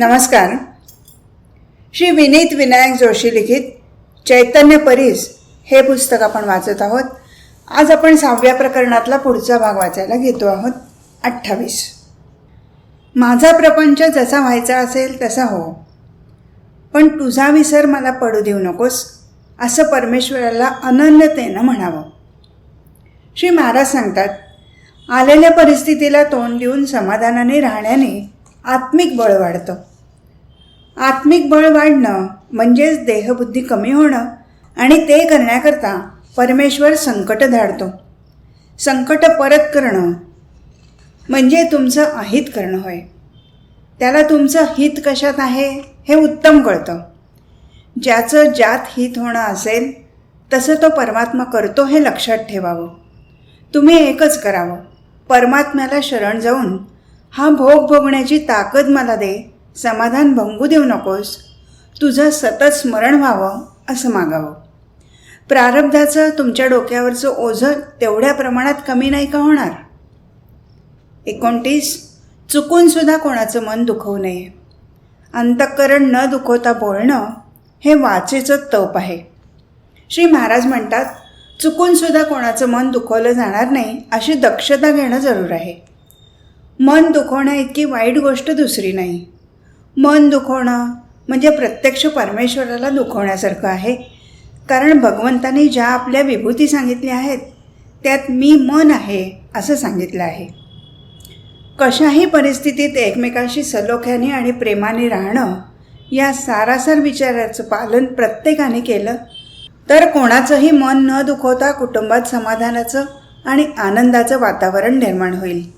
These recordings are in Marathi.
नमस्कार. श्री विनीत विनायक जोशी लिखित चैतन्य परीस हे पुस्तक आपण वाचत आहोत. आज आपण सहाव्या प्रकरणातला पुढचा भाग वाचायला घेतो आहोत. अठ्ठावीस. माझा प्रपंच जसा व्हायचा असेल तसा हो. पण तुझा विसर मला पडू देऊ नकोस असं परमेश्वराला अनन्यतेनं म्हणावं. श्री महाराज सांगतात आलेल्या परिस्थितीला तोंड देऊन समाधानाने राहण्याने आत्मिक बळ वाढतं. आत्मिक बळ वाढणं म्हणजेच देहबुद्धी कमी होणं आणि ते करण्याकरता परमेश्वर संकट धाडतो. संकट परत करणं म्हणजे तुमचं अहित करणं होय. त्याला तुमचं हित कशात आहे हे उत्तम कळतं. ज्याचं ज्यात हित होणं असेल तसं तो परमात्मा करतो हे लक्षात ठेवावं. तुम्ही एकच करावं. परमात्म्याला शरण जाऊन हा भोग भोगण्याची ताकद मला दे समाधान भंगू देऊ नकोस. तुझं सतत स्मरण व्हावं असं मागावं. प्रारब्धाचं तुमच्या डोक्यावरचं ओझं तेवढ्या प्रमाणात कमी नाही का होणार? एकोणतीस चुकूनसुद्धा कोणाचं मन दुखवू नये. अंतःकरण न दुखवता बोलणं हे वाचेचं तप आहे. श्री महाराज म्हणतात चुकूनसुद्धा कोणाचं मन दुखवलं जाणार नाही अशी दक्षता घेणं जरूर आहे. मन दुखवण्या इतकी वाईट गोष्ट दुसरी नाही. मन दुखवणं म्हणजे प्रत्यक्ष परमेश्वराला दुखवण्यासारखं आहे. कारण भगवंताने ज्या आपल्या विभूती सांगितल्या आहेत त्यात मी मन आहे असं सांगितलं आहे. कशाही परिस्थितीत एकमेकांशी सलोख्याने आणि प्रेमाने राहणं या सारासार विचाराचं पालन प्रत्येकाने केलं तर कोणाचंही मन न दुखवता कुटुंबात समाधानाचं आणि आनंदाचं वातावरण निर्माण होईल.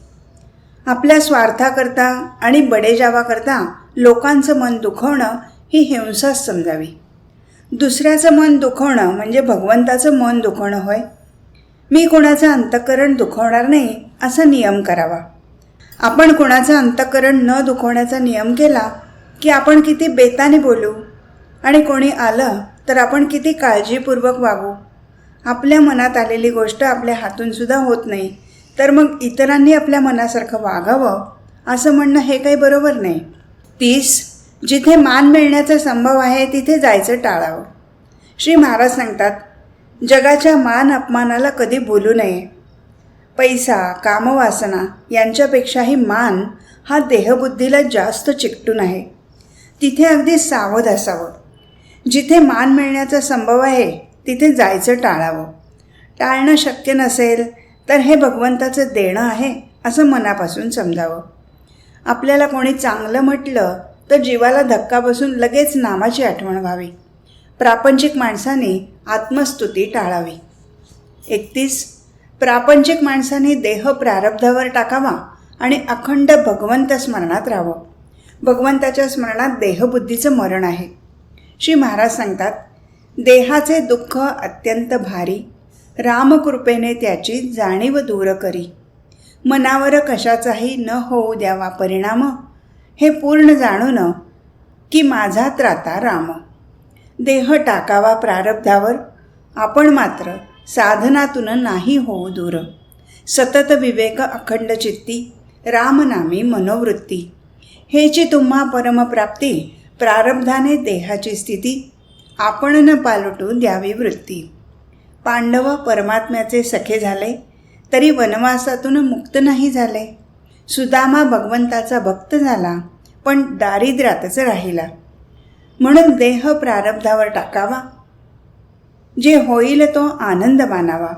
आपल्या स्वार्थाकरता आणि बडेजावाकरता लोकांचं मन दुखवणं ही हिंसाच समजावी. दुसऱ्याचं मन दुखवणं म्हणजे भगवंताचं मन दुखवणं होय. मी कोणाचं अंतःकरण दुखवणार नाही असा नियम करावा. आपण कोणाचं अंतःकरण न दुखवण्याचा नियम केला की आपण किती बेताने बोलू आणि कोणी आलं तर आपण किती काळजीपूर्वक वागू. आपल्या मनात आलेली गोष्ट आपल्या हातूनसुद्धा होत नाही तर मग इतरांनी आपल्या मनासारखं वागावं असं म्हणणं हे काही बरोबर नाही. तीस जिथे मान मिळण्याचा संभव आहे तिथे जायचं टाळावं. श्री महाराज सांगतात जगाच्या मान अपमानाला कधी बोलू नये. पैसा कामवासना यांच्यापेक्षाही मान हा देहबुद्धीला जास्त चिकटून आहे. तिथे अगदी सावध असावं. जिथे मान मिळण्याचा संभव आहे तिथे जायचं टाळावं. टाळणं शक्य नसेल तर हे भगवंताचं देणं आहे असं मनापासून समजावं. आपल्याला कोणी चांगलं म्हटलं तर जीवाला धक्का बसून लगेच नामाची आठवण व्हावी. प्रापंचिक माणसाने आत्मस्तुती टाळावी. एकतीस प्रापंचिक माणसाने देह प्रारब्धावर टाकावा आणि अखंड भगवंत स्मरणात राहावं. भगवंताच्या स्मरणात देहबुद्धीचं मरण आहे. श्री महाराज सांगतात देहाचे दुःख अत्यंत भारी रामकृपेने त्याची जाणीव दूर करी. मनावर कशाचाही न होऊ द्यावा परिणाम. हे पूर्ण जाणून की माझा त्राता राम. देह टाकावा प्रारब्धावर आपण मात्र साधनातून नाही होऊ दूर. सतत विवेक अखंड चित्ती रामनामी मनोवृत्ती. हेची तुम्हा परमप्राप्ती प्रारब्धाने देहाची स्थिती आपण न पालटू द्यावी वृत्ती. पांडव परमात्म्याचे सखे झाले तरी वनवासातून मुक्त नाही झाले. सुदामा भगवंताचा भक्त झाला पण दारिद्र्यातच राहिला. म्हणून देह प्रारब्धावर टाकावा. जे होईल तो आनंद मानावा.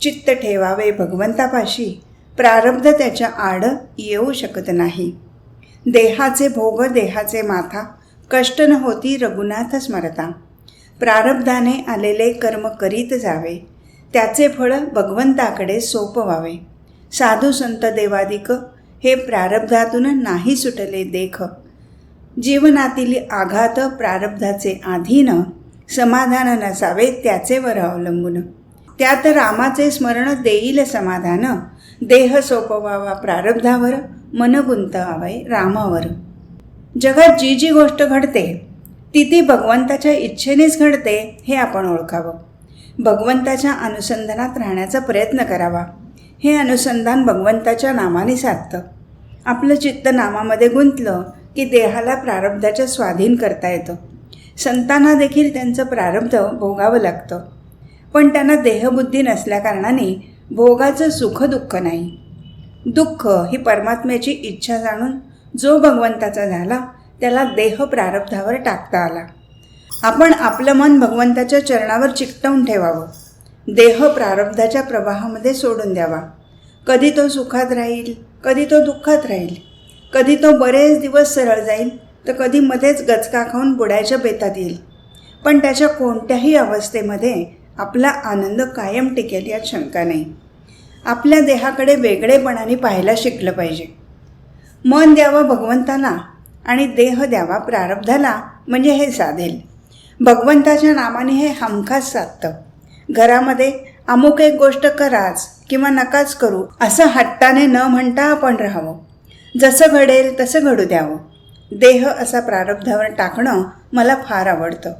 चित्त ठेवावे भगवंतापाशी. प्रारब्ध त्याच्या आड येऊ शकत नाही. देहाचे भोग देहाचे माथा. कष्ट न होती रघुनाथ स्मरता. प्रारब्धाने आलेले कर्म करीत जावे. त्याचे फळ भगवंताकडे सोपवावे. साधू संत देवादिक हे प्रारब्धातून नाही सुटले देख. जीवनातील आघात प्रारब्धाचे आधीन समाधान नसावे त्याचे वर अवलंबून. त्यात रामाचे स्मरण देईल समाधान. देह सोपवावा प्रारब्धावर मन गुंतवावे रामावर. जगात जी जी गोष्ट घडते ती ती भगवंताच्या इच्छेनेच घडते हे आपण ओळखावं. भगवंताच्या अनुसंधानात राहण्याचा प्रयत्न करावा. हे अनुसंधान भगवंताच्या नामाने साधतं. आपलं चित्त नामामध्ये गुंतलं की देहाला प्रारब्धाच्या स्वाधीन करता येतं. संतांना देखील त्यांचं प्रारब्ध भोगावं लागतं. पण त्यांना देहबुद्धी नसल्याकारणाने भोगाचं सुख दुःख नाही. दुःख ही परमात्म्याची इच्छा जाणून जो भगवंताचा झाला त्याला देह प्रारब्धावर टाकता आला. आपण आपलं मन भगवंताच्या चरणावर चिकटवून ठेवावं. देह प्रारब्धाच्या प्रवाहामध्ये सोडून द्यावा. कधी तो सुखात राहील कधी तो दुःखात राहील कधी तो बरेच दिवस सरळ जाईल तर कधी मध्येच गचका खाऊन बुडायच्या बेतात येईल. पण त्याच्या कोणत्याही अवस्थेमध्ये आपला आनंद कायम टिकेल यात शंका नाही. आपल्या देहाकडे वेगळेपणाने पाहायला शिकलं पाहिजे. मन द्यावं भगवंताला आणि देह द्यावा प्रारब्धाला म्हणजे हे साधेल. भगवंताच्या नामाने हे हमखास साधतं. घरामध्ये अमुक एक गोष्ट कराच किंवा नकाच करू असं हट्टाने न म्हणता आपण राहावं. जसं घडेल तसं घडू द्यावं. देह असा प्रारब्धावर टाकणं मला फार आवडतं.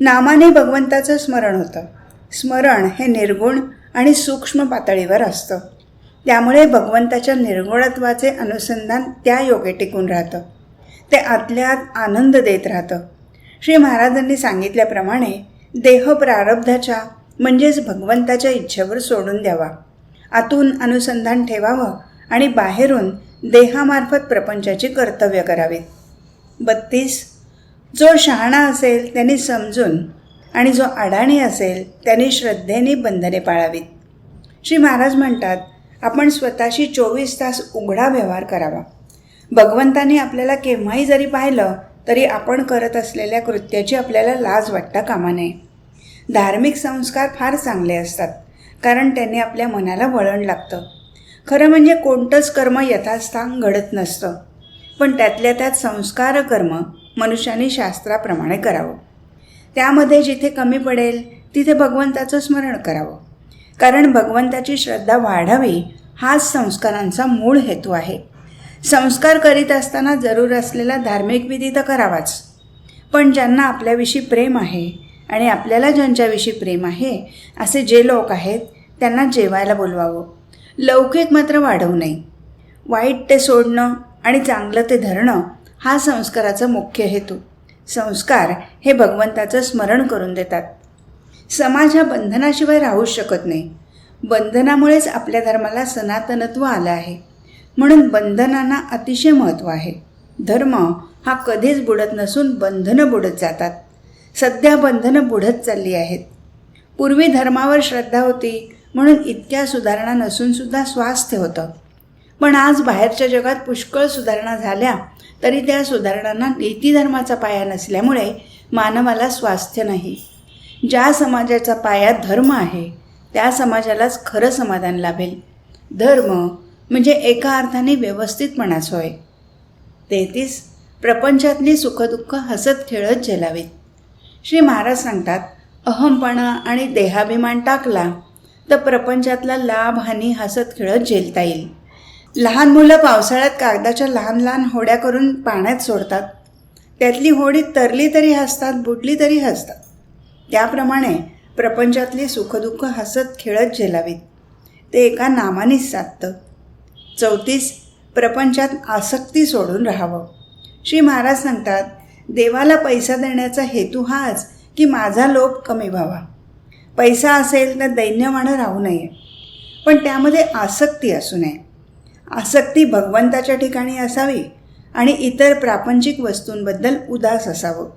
नामाने भगवंताचं स्मरण होतं. स्मरण हे निर्गुण आणि सूक्ष्म पातळीवर असतं. त्यामुळे भगवंताच्या निर्गुणत्वाचे अनुसंधान त्या योगे टिकून राहतं. ते आतल्या आत आनंद देत राहतं. श्री महाराजांनी सांगितल्याप्रमाणे देह प्रारब्धाच्या म्हणजेच भगवंताच्या इच्छेवर सोडून द्यावा. आतून अनुसंधान ठेवावं आणि बाहेरून देहामार्फत प्रपंचाची कर्तव्य करावीत बत्तीस. जो शहाणा असेल त्यांनी समजून आणि जो अडाणी असेल त्यांनी श्रद्धेने बंधने पाळावीत. श्री महाराज म्हणतात आपण स्वतःशी चोवीस तास उघडा व्यवहार करावा. भगवंताने आपल्याला केव्हाही जरी पाहिलं तरी आपण करत असलेल्या कृत्याची आपल्याला लाज वाटता कामा नये. धार्मिक संस्कार फार चांगले असतात कारण त्यांनी आपल्या मनाला वळण लागतं. खरं म्हणजे कोणतंच कर्म यथास्थान घडत नसतं पण त्यातल्या त्यात संस्कार कर्म मनुष्याने शास्त्राप्रमाणे करावं. त्यामध्ये जिथे कमी पडेल तिथे भगवंताचं स्मरण करावं. कारण भगवंताची श्रद्धा वाढावी हाच संस्कारांचा मूळ हेतू आहे. संस्कार करीत असताना जरूर असलेला धार्मिक विधी तर करावाच. पण ज्यांना आपल्याविषयी प्रेम आहे आणि आपल्याला ज्यांच्याविषयी प्रेम आहे असे जे लोक आहेत त्यांना जेवायला बोलवावं. लौकिक मात्र वाढवू नये. वाईट ते सोडणं आणि चांगलं ते धरणं हा संस्काराचा मुख्य हेतू. संस्कार हे भगवंताचं स्मरण करून देतात. समाज हा बंधनाशिवाय राहूच शकत नाही. बंधनामुळेच आपल्या धर्माला सनातनत्व आलं आहे. म्हणून बंधनांना अतिशय महत्त्व आहे. धर्म हा कधीच बुडत नसून बंधनं बुडत जातात. सध्या बंधनं बुडत चालली आहेत. पूर्वी धर्मावर श्रद्धा होती म्हणून इतक्या सुधारणा नसूनसुद्धा स्वास्थ्य होतं. पण आज बाहेरच्या जगात पुष्कळ सुधारणा झाल्या तरी त्या सुधारणांना नीतीधर्माचा पाया नसल्यामुळे मानवाला स्वास्थ्य नाही. ज्या समाजाचा पाया धर्म आहे त्या समाजालाच खरं समाधान लाभेल. धर्म म्हणजे एका अर्थाने व्यवस्थितपणाच होय तेहतीस प्रपंचातली सुखदुःख हसत खेळत झेलावीत श्री महाराज सांगतात अहमपणा आणि देहाभिमान टाकला तर प्रपंचातला लाभ हानी हसत खेळत झेलता येईल. लहान मुलं पावसाळ्यात कागदाच्या लहान लहान होड्या करून पाण्यात सोडतात. त्यातली होडी तरली तरी हसतात बुडली तरी हसतात. त्याप्रमाणे प्रपंचातली सुखदुःख हसत खेळत झेलावीत ते एका नामानेच साधतं. चौतीस प्रपंचात आसक्ती सोडून राहावं. श्री महाराज सांगतात देवाला पैसा देण्याचा हेतू हाच की माझा लोभ कमी व्हावा. पैसा असेल तर दैन्यवाणं राहू नये. पण त्यामध्ये आसक्ती असू नये. आसक्ती भगवंताच्या ठिकाणी असावी आणि इतर प्रापंचिक वस्तूंबद्दल उदास असावं.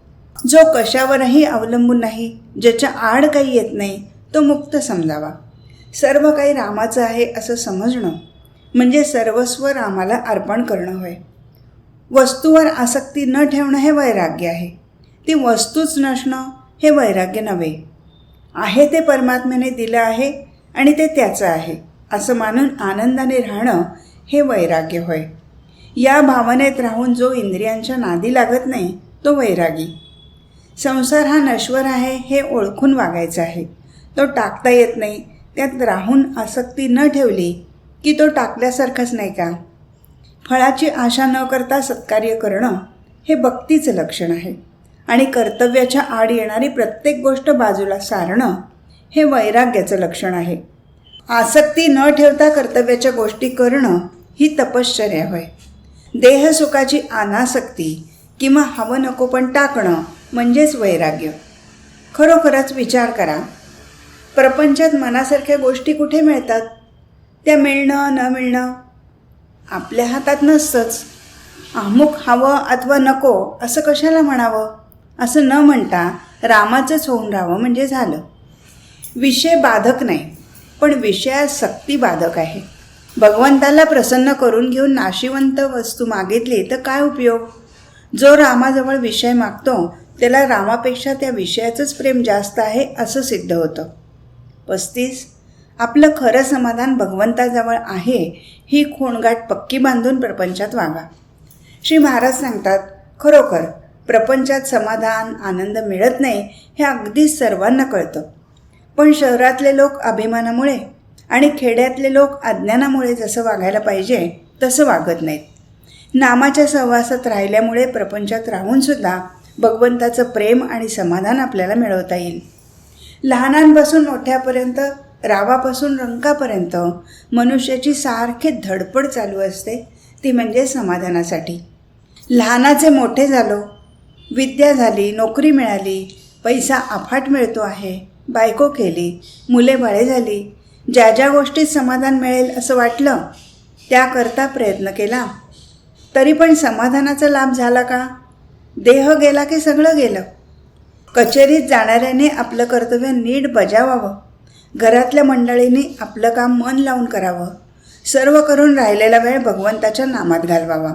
जो कशावरही अवलंबून नाही ज्याच्या आड काही येत नाही तो मुक्त समजावा. सर्व काही रामाचं आहे असं समजणं म्हणजे सर्वस्व रामाला अर्पण करणं होय. वस्तूवर आसक्ती न ठेवणं हे वैराग्य आहे. ती वस्तूच नसणं हे वैराग्य नव्हे. आहे ते परमात्म्याने दिलं आहे आणि ते त्याचं आहे असं मानून आनंदाने राहणं हे वैराग्य होय. या भावनेत राहून जो इंद्रियांच्या नादी लागत नाही तो वैरागी. संसार हा नश्वर आहे हे ओळखून वागायचं आहे. तो टाकता येत नाही त्यात राहून आसक्ती न ठेवली की तो टाकल्यासारखाच नाही का? फळाची आशा न करता सत्कार्य करणं हे भक्तीचं लक्षण आहे. आणि कर्तव्याच्या आड येणारी प्रत्येक गोष्ट बाजूला सारणं हे वैराग्याचं लक्षण आहे. आसक्ती न ठेवता कर्तव्याच्या गोष्टी करणं ही तपश्चर्या होय. देहसुखाची अनासक्ती किंवा हवं नको पण टाकणं म्हणजेच वैराग्य. खरोखरच विचार करा. प्रपंचात मनासारख्या गोष्टी कुठे मिळतात? त्या मिळणं न मिळणं आपल्या हातात नसतंच. अमुक हवं अथवा नको असं कशाला म्हणावं? असं न म्हणता रामाचंच होऊन राहावं म्हणजे झालं. विषय बाधक नाही पण विषयासक्ती बाधक आहे. भगवंताला प्रसन्न करून घेऊन नाशिवंत वस्तू मागितली तर काय उपयोग? जो रामाजवळ विषय मागतो त्याला रामापेक्षा त्या विषयाचंच प्रेम जास्त आहे असं सिद्ध होतं. पस्तीस आपलं खरं समाधान भगवंताजवळ आहे ही खूणगाठ पक्की बांधून प्रपंचात वागा. श्री महाराज सांगतात खरोखर प्रपंचात समाधान आनंद मिळत नाही हे अगदी सर्वांना कळतं. पण शहरातले लोक अभिमानामुळे आणि खेड्यातले लोक अज्ञानामुळे जसं वागायला पाहिजे तसं वागत नाहीत. नामाच्या सहवासात राहिल्यामुळे प्रपंचात राहूनसुद्धा भगवंताचं प्रेम आणि समाधान आपल्याला मिळवता येईल. लहानांपासून मोठ्यापर्यंत रावापासून रंकापर्यंत मनुष्याची सारखी धडपड चालू असते ती म्हणजे समाधानासाठी. लहानाचे मोठे झालो विद्या झाली नोकरी मिळाली पैसा अफाट मिळतो आहे बायको केली मुले बाळे झाली ज्या ज्या गोष्टीत समाधान मिळेल असं वाटलं त्याकरता प्रयत्न केला. तरी पण समाधानाचा लाभ झाला का? देह गेला की सगळं गेलं? कचेरीत जाणाऱ्याने आपलं कर्तव्य नीट बजावावं. घरातल्या मंडळींनी आपलं काम मन लावून करावं. सर्व करून राहिलेला वेळ भगवंताच्या नामात घालवावा.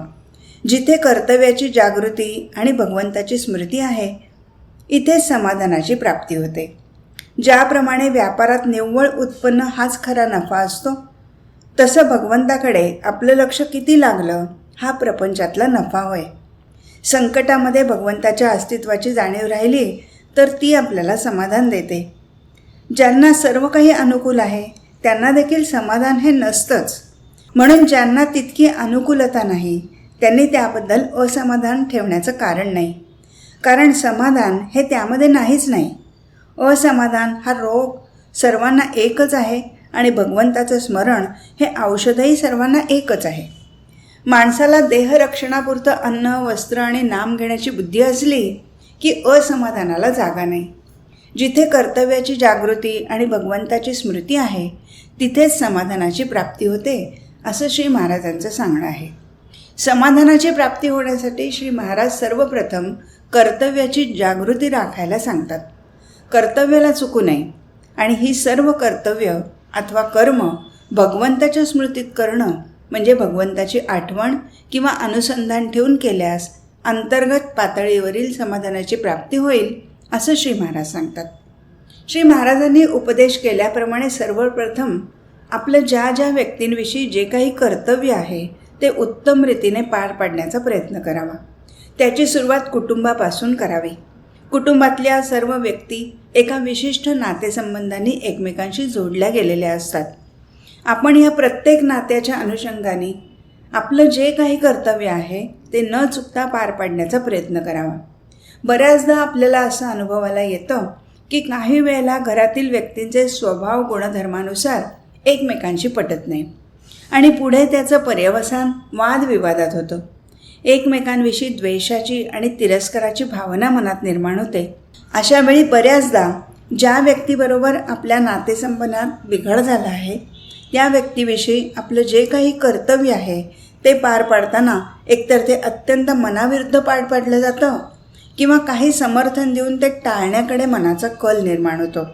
जिथे कर्तव्याची जागृती आणि भगवंताची स्मृती आहे इथेच समाधानाची प्राप्ती होते. ज्याप्रमाणे व्यापारात निव्वळ उत्पन्न हाच खरा नफा असतो तसं भगवंताकडे आपलं लक्ष किती लागलं हा प्रपंचातला नफा होय. संकटामध्ये भगवंताच्या अस्तित्वाची जाणीव राहिली तर ती आपल्याला समाधान देते. ज्यांना सर्व काही अनुकूल आहे त्यांना देखील समाधान हे नसतंच. म्हणून ज्यांना तितकी अनुकूलता नाही त्यांनी त्याबद्दल असमाधान ठेवण्याचं कारण नाही. कारण समाधान हे त्यामध्ये नाहीच नाही. असमाधान हा रोग सर्वांना एकच आहे आणि भगवंताचं स्मरण हे औषधही सर्वांना एकच आहे. माणसाला देहरक्षणापुरतं अन्न वस्त्र आणि नाम घेण्याची बुद्धी असली की असमाधानाला जागा नाही. जिथे कर्तव्याची जागृती आणि भगवंताची स्मृती आहे तिथेच समाधानाची प्राप्ती होते असं श्री महाराजांचं सांगणं आहे. समाधानाची प्राप्ती होण्यासाठी श्री महाराज सर्वप्रथम कर्तव्याची जागृती राखायला सांगतात. कर्तव्याला चुकू नये आणि ही सर्व कर्तव्य अथवा कर्म भगवंताच्या स्मृतीत करणं म्हणजे भगवंताची आठवण किंवा अनुसंधान ठेवून केल्यास अंतर्गत पातळीवरील समाधानाची प्राप्ती होईल असं श्री महाराज सांगतात. श्री महाराजांनी उपदेश केल्याप्रमाणे सर्वप्रथम आपलं ज्या ज्या व्यक्तींविषयी जे काही कर्तव्य आहे ते उत्तम रीतीने पार पाडण्याचा प्रयत्न करावा. त्याची सुरुवात कुटुंबापासून करावी. कुटुंबातल्या सर्व व्यक्ती एका विशिष्ट नातेसंबंधांनी एकमेकांशी जोडल्या गेलेल्या असतात. आपण या प्रत्येक नात्याच्या अनुषंगाने आपलं जे काही कर्तव्य आहे ते न चुकता पार पाडण्याचा प्रयत्न करावा. बऱ्याचदा आपल्याला असं अनुभवाला येतं की काही वेळेला घरातील व्यक्तींचे स्वभाव गुणधर्मानुसार एकमेकांशी पटत नाही. आणि पुढे त्याचं पर्यवसान वादविवादात होतं. एकमेकांविषयी द्वेषाची आणि तिरस्काराची भावना मनात निर्माण होते. अशा वेळी बऱ्याचदा ज्या व्यक्तीबरोबर आपल्या नातेसंबंधात बिघड झाला आहे त्या व्यक्तीविषयी आपलं जे काही कर्तव्य आहे ते पार पाडताना एकतर ते अत्यंत मनाविरुद्ध पार पाडलं जातं किंवा काही समर्थन देऊन ते टाळण्याकडे मनाचा कल निर्माण होतो.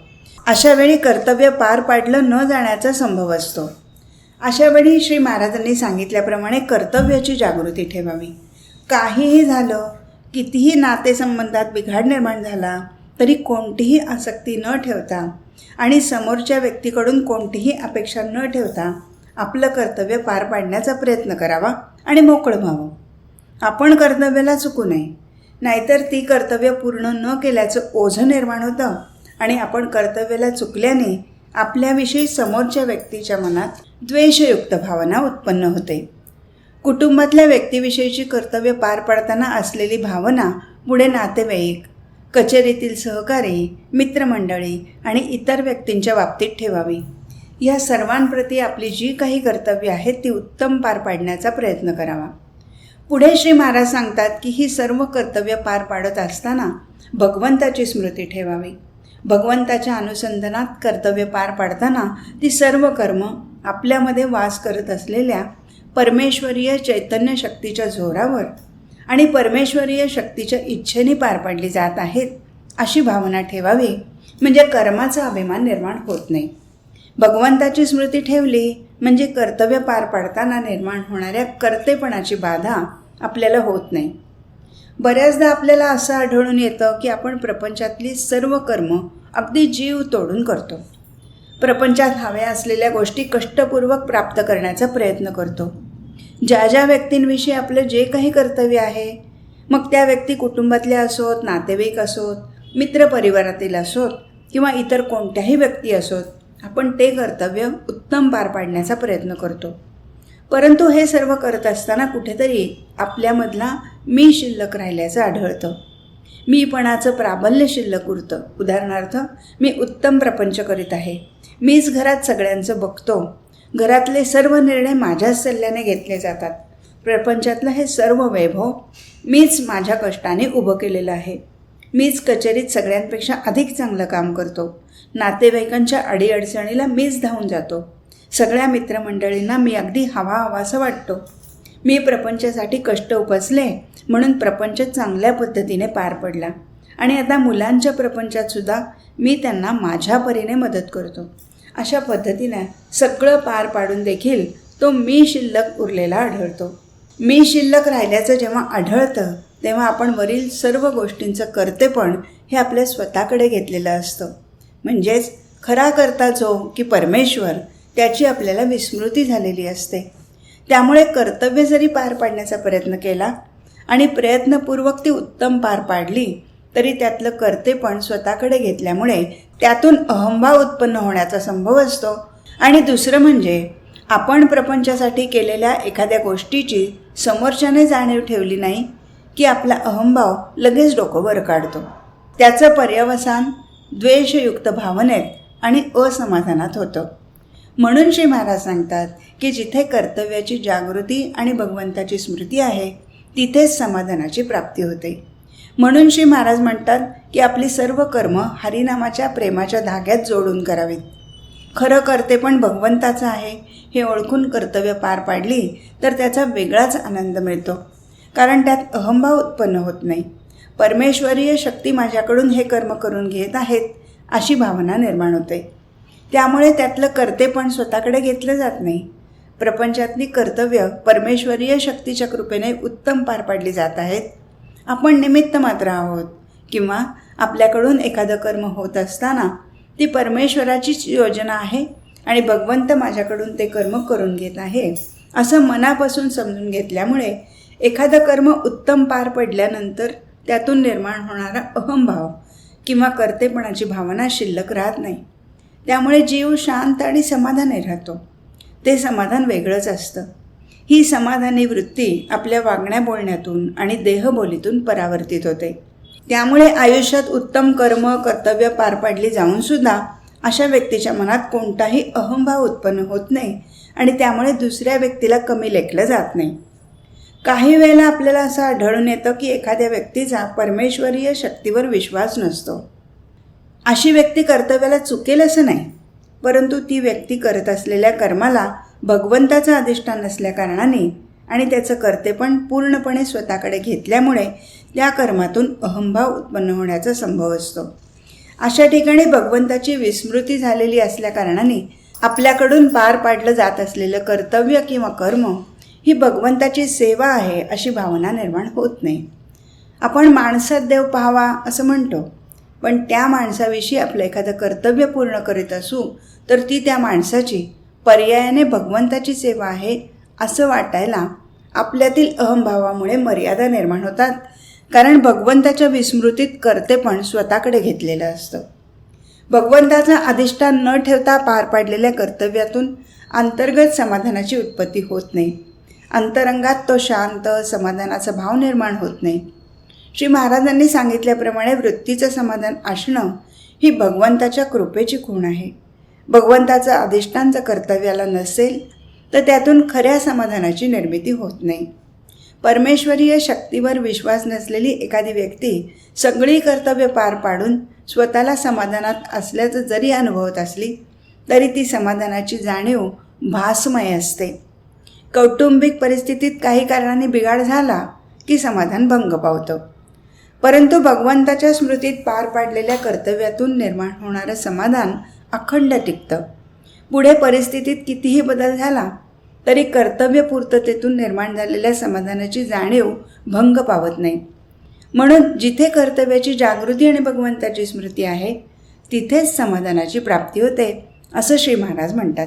अशा वेळी कर्तव्य पार पाडलं न जाण्याचा संभव असतो. अशा वेळी श्री महाराजांनी सांगितल्याप्रमाणे कर्तव्याची जागृती ठेवावी. काहीही झालं कितीही नातेसंबंधात बिघाड निर्माण झाला तरी कोणतीही आसक्ती न ठेवता आणि समोरच्या व्यक्तीकडून कोणतीही अपेक्षा न ठेवता आपलं कर्तव्य पार पाडण्याचा प्रयत्न करावा आणि मोकळं व्हावं. आपण कर्तव्याला चुकू नये. नाहीतर ती कर्तव्य पूर्ण न केल्याचं ओझं निर्माण होतं. आणि आपण कर्तव्याला चुकल्याने आपल्याविषयी समोरच्या व्यक्तीच्या मनात द्वेषयुक्त भावना उत्पन्न होते. कुटुंबातल्या व्यक्तीविषयीची कर्तव्य पार पाडताना असलेली भावना पुढे नातेवाईक कचेरीतील सहकारी मित्रमंडळी आणि इतर व्यक्तींच्या बाबतीत ठेवावी. या सर्वांप्रती आपली जी काही कर्तव्य आहेत ती उत्तम पार पाडण्याचा प्रयत्न करावा. पुढे श्री महाराज सांगतात की ही सर्व कर्तव्य पार पाडत असताना भगवंताची स्मृती ठेवावी. भगवंताच्या अनुसंधानात कर्तव्य पार पाडताना ती सर्व कर्म आपल्यामध्ये वास करत असलेल्या परमेश्वरीय चैतन्य शक्तीच्या जोरावर आणि परमेश्वरीय शक्तीच्या इच्छेने पार पाडली जात आहेत अशी भावना ठेवावी म्हणजे कर्माचा अभिमान निर्माण होत नाही. भगवंताची स्मृती ठेवली म्हणजे कर्तव्य पार पाडताना निर्माण होणाऱ्या कर्तेपणाची बाधा आपल्याला होत नाही. बऱ्याचदा आपल्याला असं आढळून येतं की आपण प्रपंचातली सर्व कर्म अगदी जीव तोडून करतो. प्रपंचात हव्या असलेल्या गोष्टी कष्टपूर्वक प्राप्त करण्याचा प्रयत्न करतो. ज्या ज्या व्यक्तींविषयी आपलं जे काही कर्तव्य आहे मग त्या व्यक्ती कुटुंबातल्या असोत नातेवाईक असोत मित्रपरिवारातील असोत किंवा इतर कोणत्याही व्यक्ती असोत आपण ते कर्तव्य उत्तम पार पाडण्याचा प्रयत्न करतो. परंतु हे सर्व करत असताना कुठेतरी आपल्यामधला मी शिल्लक राहिल्याचं आढळतं. मीपणाचं प्राबल्य शिल्लक उरतं. उदाहरणार्थ मी उत्तम प्रपंच करीत आहे. मीच घरात सगळ्यांचं बघतो. घरातले सर्व निर्णय माझ्याच सल्ल्याने घेतले जातात. प्रपंचातलं हे सर्व वैभव मीच माझ्या कष्टाने उभं केलेलं आहे. मीच कचेरीत सगळ्यांपेक्षा अधिक चांगलं काम करतो. नातेवाईकांच्या अडीअडचणीला मीच धावून जातो. सगळ्या मित्रमंडळींना मी अगदी हवा हवासं वाटतो. मी प्रपंचासाठी कष्ट उपसले म्हणून प्रपंच चांगल्या पद्धतीने पार पडला. आणि आता मुलांच्या प्रपंचातसुद्धा मी त्यांना माझ्या परीने मदत करतो. अशा पद्धतीने सगळं पार पाडून देखील तो मी शिल्लक उरलेला आढळतो. मी शिल्लक राहिल्याचं जेव्हा आढळतं तेव्हा आपण वरील सर्व गोष्टींचं कर्तेपण हे आपल्या स्वतःकडे घेतलेलं असतं. म्हणजेच खरा करता जो की परमेश्वर त्याची आपल्याला विस्मृती झालेली असते. त्यामुळे कर्तव्य जरी पार पाडण्याचा प्रयत्न केला आणि प्रयत्नपूर्वक ती उत्तम पार पाडली तरी त्यातलं कर्तेपण स्वतःकडे घेतल्यामुळे त्यातून अहंभाव उत्पन्न होण्याचा संभव असतो. आणि दुसरं म्हणजे आपण प्रपंचासाठी केलेल्या एखाद्या गोष्टीची समोरच्याने जाणीव ठेवली नाही की आपला अहंभाव लगेच डोकं वर काढतो. त्याचं पर्यवसान द्वेषयुक्त भावनेत आणि असमाधानात होतं. म्हणून श्री महाराज सांगतात की जिथे कर्तव्याची जागृती आणि भगवंताची स्मृती आहे तिथेच समाधानाची प्राप्ती होते. म्हणून श्री महाराज म्हणतात की आपली सर्व कर्म हरिनामाच्या प्रेमाच्या धाग्यात जोडून करावीत. खरं करते पण भगवंताचं आहे हे ओळखून कर्तव्य पार पाडली तर त्याचा वेगळाच आनंद मिळतो. कारण त्यात अहंभाव उत्पन्न होत नाही. परमेश्वरीय शक्ती माझ्याकडून हे कर्म करून घेत आहेत अशी भावना निर्माण होते. त्यामुळे त्यातलं कर्तेपण स्वतःकडे घेतलं जात नाही. प्रपंचातली कर्तव्य परमेश्वरीय शक्तीच्या कृपेने उत्तम पार पाडली जात आहेत. आपण निमित्त मात्र आहोत किंवा आपल्याकडून एखादं कर्म होत असताना ती परमेश्वराचीच योजना आहे आणि भगवंत माझ्याकडून ते कर्म करून घेत आहे असं मनापासून समजून घेतल्यामुळे एखादं कर्म उत्तम पार पडल्यानंतर त्यातून निर्माण होणारा अहंभाव किंवा कर्तेपणाची भावना शिल्लक राहत नाही. त्यामुळे जीव शांत आणि समाधानी राहतो. ते समाधान वेगळंच असतं. ही समाधानी वृत्ती आपल्या वागण्या बोलण्यातून आणि देहबोलीतून परावर्तित होते. त्यामुळे आयुष्यात उत्तम कर्म कर्तव्य पार पाडली जाऊनसुद्धा अशा व्यक्तीच्या मनात कोणताही अहंभाव उत्पन्न होत नाही आणि त्यामुळे दुसऱ्या व्यक्तीला कमी लेखलं जात नाही. काही वेळेला आपल्याला असं आढळून येतं की एखाद्या व्यक्तीचा परमेश्वरीय शक्तीवर विश्वास नसतो. अशी व्यक्ती कर्तव्याला चुकेल असं नाही परंतु ती व्यक्ती करत असलेल्या कर्माला भगवंताचं अधिष्ठान असल्याकारणाने आणि त्याचं कर्तेपण पूर्णपणे स्वतःकडे घेतल्यामुळे त्या कर्मातून अहंभाव उत्पन्न होण्याचा संभव असतो. अशा ठिकाणी भगवंताची विस्मृती झालेली असल्याकारणाने आपल्याकडून पार पाडलं जात असलेलं कर्तव्य किंवा कर्म ही भगवंताची सेवा आहे अशी भावना निर्माण होत नाही. आपण माणसात देव पाहावा असं म्हणतो पण त्या माणसाविषयी आपलं एखादं कर्तव्य पूर्ण करीत असू तर ती त्या माणसाची पर्यायाने भगवंताची सेवा आहे असं वाटायला आपल्यातील अहंभावामुळे मर्यादा निर्माण होतात. कारण भगवंताच्या विस्मृतीत कर्तेपण स्वतःकडे घेतलेलं असतं. भगवंताचं अधिष्ठान न ठेवता पार पाडलेल्या कर्तव्यातून अंतर्गत समाधानाची उत्पत्ती होत नाही. अंतरंगात तो शांत समाधानाचा भाव निर्माण होत नाही. श्री महाराजांनी सांगितल्याप्रमाणे वृत्तीचं समाधान असणं ही भगवंताच्या कृपेची खूण आहे. भगवंताचं अधिष्ठानचं कर्तव्याला नसेल तर त्यातून खऱ्या समाधानाची निर्मिती होत नाही. परमेश्वरीय शक्तीवर विश्वास नसलेली एखादी व्यक्ती सगळी कर्तव्य पार पाडून स्वतःला समाधानात असल्याचं जरी अनुभवत असली तरी ती समाधानाची जाणीव भासमय असते. कौटुंबिक परिस्थितीत काही कारणाने बिघाड झाला की समाधान भंग पावतं. परंतु भगवंताच्या स्मृतीत पार पाडलेल्या कर्तव्यातून निर्माण होणारं समाधान अखंड टिकतं. पुढे परिस्थितीत कितीही बदल झाला तरी कर्तव्यपूर्ततेतून निर्माण झालेल्या समाधानाची जाणीव भंग पावत नाही. म्हणून जिथे कर्तव्याची जागृती आणि भगवंताची स्मृती आहे तिथेच समाधानाची प्राप्ती होते असं श्री महाराज म्हणतात.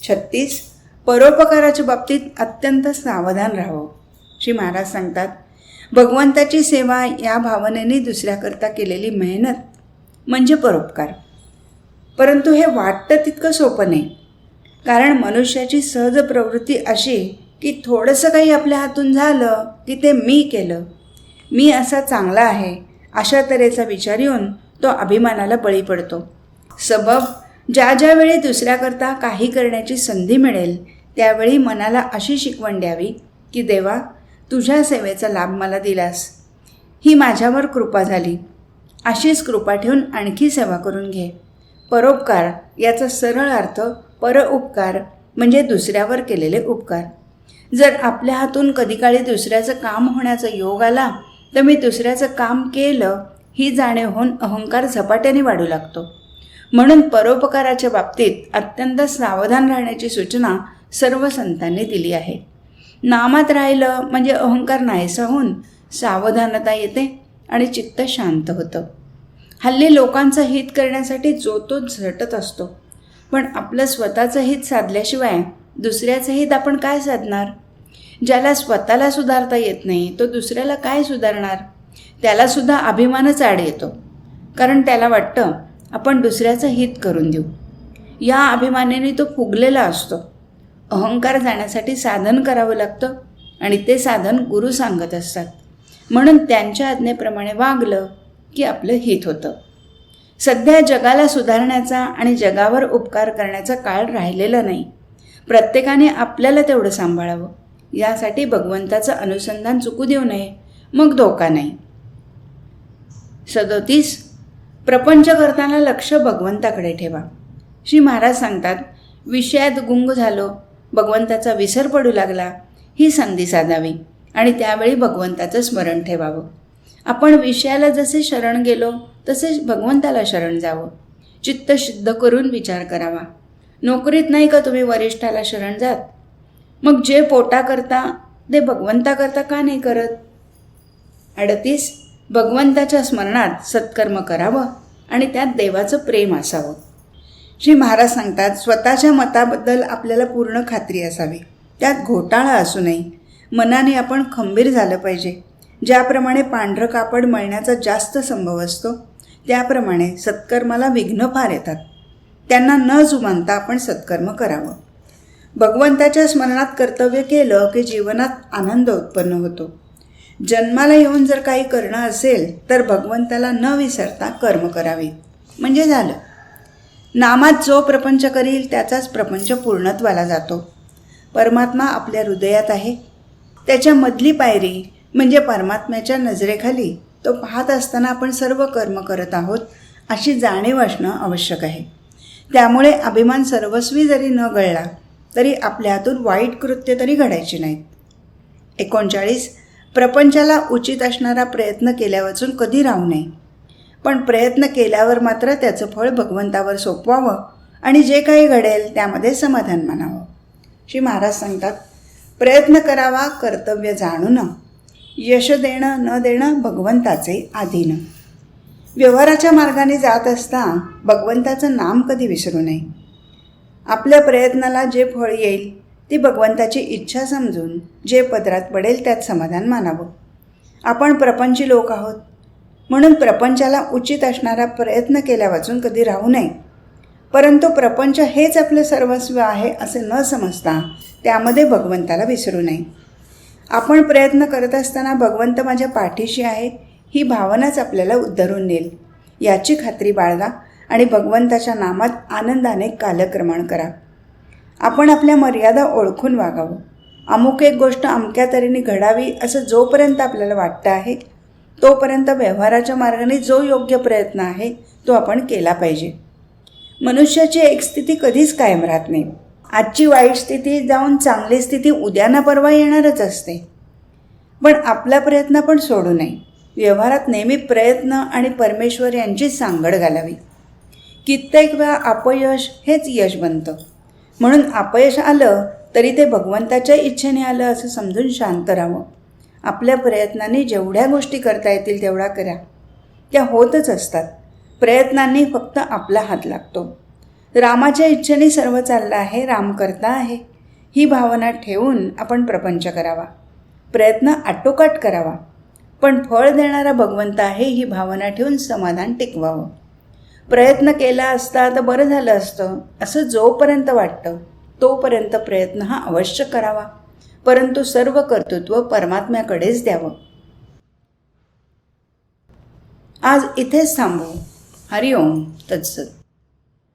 छत्तीस परोपकाराच्या बाबतीत अत्यंत सावधान राहावं श्री महाराज सांगतात. भगवंताची सेवा या भावनेने दुसऱ्याकरता केलेली मेहनत म्हणजे परोपकार. परंतु हे वाटतं तितकं सोपं नाही. कारण मनुष्याची सहज प्रवृत्ती अशी की थोडंसं काही आपल्या हातून झालं की ते मी केलं. मी असा चांगला आहे अशा तऱ्हेचा विचार येऊन तो अभिमानाला बळी पडतो. सबब ज्या ज्यावेळी दुसऱ्याकरता काही करण्याची संधी मिळेल त्यावेळी मनाला अशी शिकवण द्यावी की देवा तुझ्या सेवेचा लाभ मला दिलास. ही माझ्यावर कृपा झाली. अशीच कृपा ठेवून आणखी सेवा करून घे. परोपकार याचा सरळ अर्थ परउपकार म्हणजे दुसऱ्यावर केलेले उपकार. जर आपल्या हातून कधी काळी दुसऱ्याचं काम होण्याचा योग आला तर मी दुसऱ्याचं काम केलं ही जाणीव होऊन अहंकार झपाट्याने वाढू लागतो. म्हणून परोपकाराच्या बाबतीत अत्यंत सावधान राहण्याची सूचना सर्व संतांनी दिली आहे. नामात राहिलं म्हणजे अहंकार नाहीसा होऊन सावधानता येते आणि चित्त शांत होतं. हल्ली लोकांचं हित करण्यासाठी जो तो झटत असतो. पण आपलं स्वतःचं हित साधल्याशिवाय दुसऱ्याचं हित आपण काय साधणार? ज्याला स्वतःला सुधारता येत नाही तो दुसऱ्याला काय सुधारणार? त्यालासुद्धा अभिमानच आड येतो. कारण त्याला वाटतं आपण दुसऱ्याचं हित करून देऊ. या अभिमानाने तो फुगलेला असतो. अहंकार जाण्यासाठी साधन करावं लागतं आणि ते साधन गुरु सांगत असतात. म्हणून त्यांच्या आज्ञेप्रमाणे वागलं की आपलं हित होतं. सध्या जगाला सुधारण्याचा आणि जगावर उपकार करण्याचा काळ राहिलेला नाही. प्रत्येकाने आपल्याला तेवढं सांभाळावं. यासाठी भगवंताचं अनुसंधान चुकू देऊ नये मग धोका नाही. सदोतीस प्रपंच करताना लक्ष भगवंताकडे ठेवा. श्री महाराज सांगतात विषयात गुंग झालो भगवंताचा विसर पडू लागला ही संधी साधावी आणि त्यावेळी भगवंताचं स्मरण ठेवावं. आपण विषयाला जसे शरण गेलो तसेच भगवंताला शरण जावं. चित्त शुद्ध करून विचार करावा. नोकरीत नाही का तुम्ही वरिष्ठाला शरण जात? मग जे पोटा करता ते भगवंता करता का नाही करत? अडतीस भगवंताच्या स्मरणात सत्कर्म करावं आणि त्यात देवाचं प्रेम असावं. श्री महाराज सांगतात स्वतःच्या मताबद्दल आपल्याला पूर्ण खात्री असावी. त्यात घोटाळा असू नये. मनाने आपण खंबीर झालं पाहिजे. ज्याप्रमाणे पांढरं कापड मळण्याचा जास्त संभव असतो त्याप्रमाणे सत्कर्माला विघ्न फार येतात. त्यांना न जुमानता आपण सत्कर्म करावं. भगवंताच्या स्मरणात कर्तव्य केलं की जीवनात आनंद उत्पन्न होतो. जन्माला येऊन जर काही करणं असेल तर भगवंताला न विसरता कर्म करावे. म्हणजे झालं. नामात जो प्रपंच करील त्याचाच प्रपंच पूर्णत्वाला जातो. परमात्मा आपल्या हृदयात आहे. त्याच्या मधली पायरी म्हणजे परमात्म्याच्या नजरेखाली तो पाहत असताना आपण सर्व कर्म करत आहोत अशी जाणीव असणं आवश्यक आहे. त्यामुळे अभिमान सर्वस्वी जरी न गळला तरी आपल्या हातून वाईट कृत्य तरी घडायची नाहीत. एकोणचाळीस प्रपंचाला उचित असणारा प्रयत्न केल्यावाचून कधी राहू नये. पण प्रयत्न केल्यावर मात्र त्याचं फळ भगवंतावर सोपवावं आणि जे काही घडेल त्यामध्ये समाधान मानावं. श्री महाराज सांगतात प्रयत्न करावा कर्तव्य जाणून यश देणं न देणं भगवंताचे आधीनं. व्यवहाराच्या मार्गाने जात असता भगवंताचं नाम कधी विसरू नये. आपल्या प्रयत्नाला जे फळ येईल ती भगवंताची इच्छा समजून जे पदरात पडेल त्यात समाधान मानावं. आपण प्रपंची लोक आहोत म्हणून प्रपंचाला उचित असणारा प्रयत्न केल्या वाचून कधी राहू नये. परंतु प्रपंच हेच आपलं सर्वस्व आहे असे न समजता त्यामध्ये भगवंताला विसरू नये. आपण प्रयत्न करत असताना भगवंत माझ्या पाठीशी आहे ही भावनाच आपल्याला उद्धरून नेल याची खात्री बाळगा आणि भगवंताच्या नामात आनंदाने कालक्रमण करा. आपण आपल्या मर्यादा ओळखून वागावं. अमुक एक गोष्ट अमक्या तऱ्हेने घडावी असं जोपर्यंत आपल्याला वाटतं आहे तोपर्यंत व्यवहाराच्या मार्गाने जो योग्य प्रयत्न आहे तो आपण केला पाहिजे. मनुष्याची एक स्थिती कधीच कायम राहत नाही. आजची वाईट स्थिती जाऊन चांगली स्थिती उद्या ना परवा येणारच असते. पण आपला प्रयत्न पण सोडू नये. व्यवहारात नेहमी प्रयत्न आणि परमेश्वर यांची सांगड घालावी. कित्येक वेळा अपयश हेच यश बनतं. म्हणून अपयश आलं तरी ते भगवंताच्या इच्छेने आलं असं समजून शांत राहावं. आपल्या प्रयत्नांनी जेवढ्या गोष्टी करता येतील तेवढा करा. त्या होतच असतात. प्रयत्नांनी फक्त आपला हात लागतो. रामाच्या इच्छेने सर्व चाललं आहे राम करता आहे. ही भावना ठेवून आपण प्रपंच करावा. प्रयत्न आटोकाट करावा. पण फळ देणारा भगवंत आहे ही भावना ठेवून समाधान टिकवावं. प्रयत्न केला असता तर बरं झालं असतं असं जोपर्यंत वाटतं तोपर्यंत प्रयत्न हा अवश्य करावा. परंतु सर्व कर्तृत्व परमात्म्याकडेच द्यावं. आज इथेच थांबू. हरिओम तत्सत.